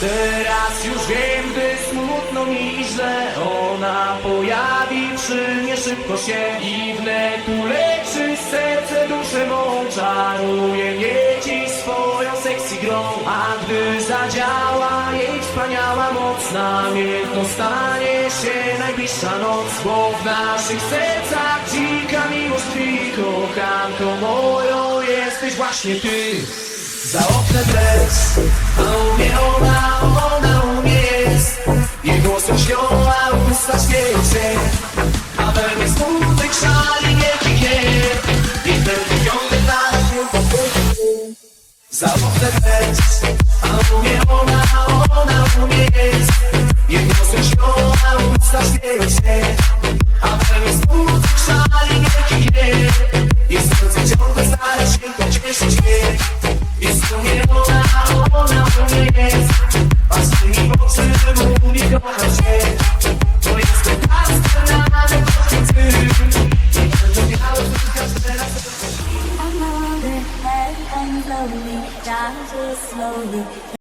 Teraz już wiem, gdy smutno mi i źle. Ona pojawi przy mnie szybko się I wnet uleczy serce duszę mą. Czaruje mnie dziś swoją sexy grą. A gdy zadziała jej wspaniała moc Namiętno stanie się najbliższa noc. Bo w naszych sercach dzika miłość tkwi. Kochanką moją jesteś właśnie ty. Za oknem dres, Za oknem dres, a u mnie ona, ona u mnie jest. Jej głosem śnią, a usta śmieją się. A we mnie smutek szali wielki gniew. I serce ciągle stara się pocieszyć mnie jest nie ona, ona u mnie jest and slowly, just slowly.